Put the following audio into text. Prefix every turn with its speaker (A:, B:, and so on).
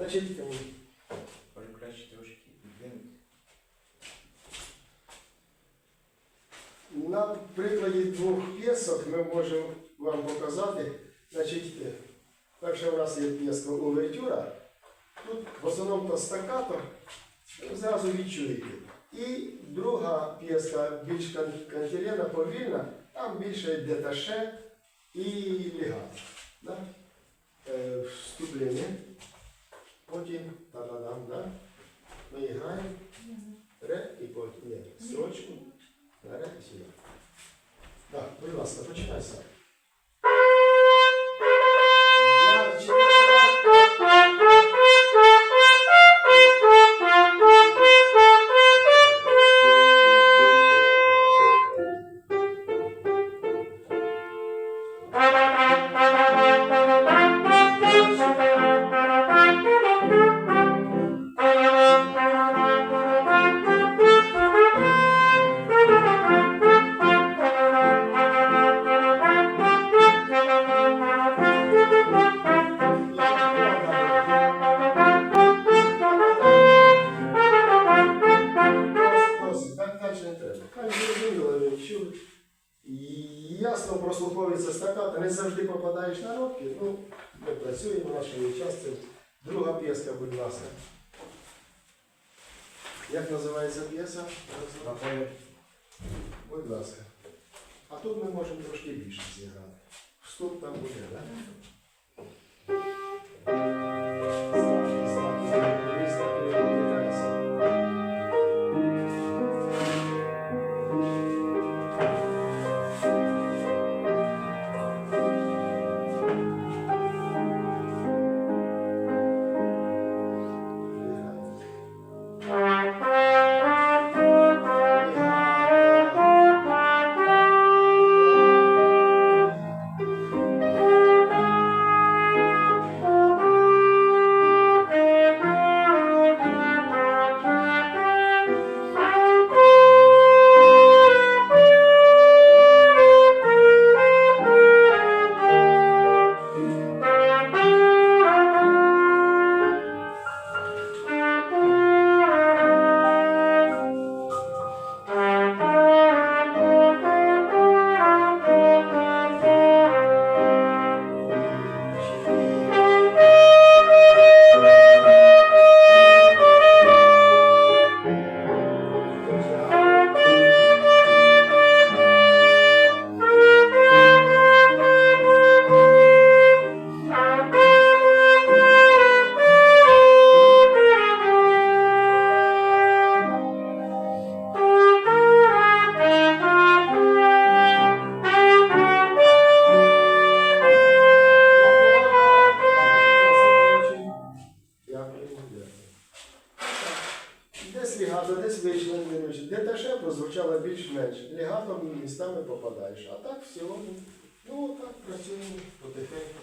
A: Значить,
B: Може краще трошки
A: на прикладі двох п'єсок ми можемо вам показати. Значить, перша у нас є п'єска увертюра. Тут в основному то стакато, зразу відчуєте. І друга п'єска більш кан- кантилена, повільна, там більше деташе і легат. Да? Е, вступлення. Потім та-да-дам, да? ми граємо. Ре і потім ні, строчку. Ре і сюди. Так, будь ласка, починай сам. Ясно прослуховується стаката, не завжди попадаєш на нотки. Ну, ми працюємо нашою частиною. Друга п'єска, будь ласка. Як називається п'єса? Будь ласка. А тут ми можемо трошки більше зіграти. Вступ там буде, так? Десь лігато, десь вийшло невеличке. Де таше прозвучало більш-менш. Лігатом містами попадаєш. А так в цілому, ну так працюємо потихеньку.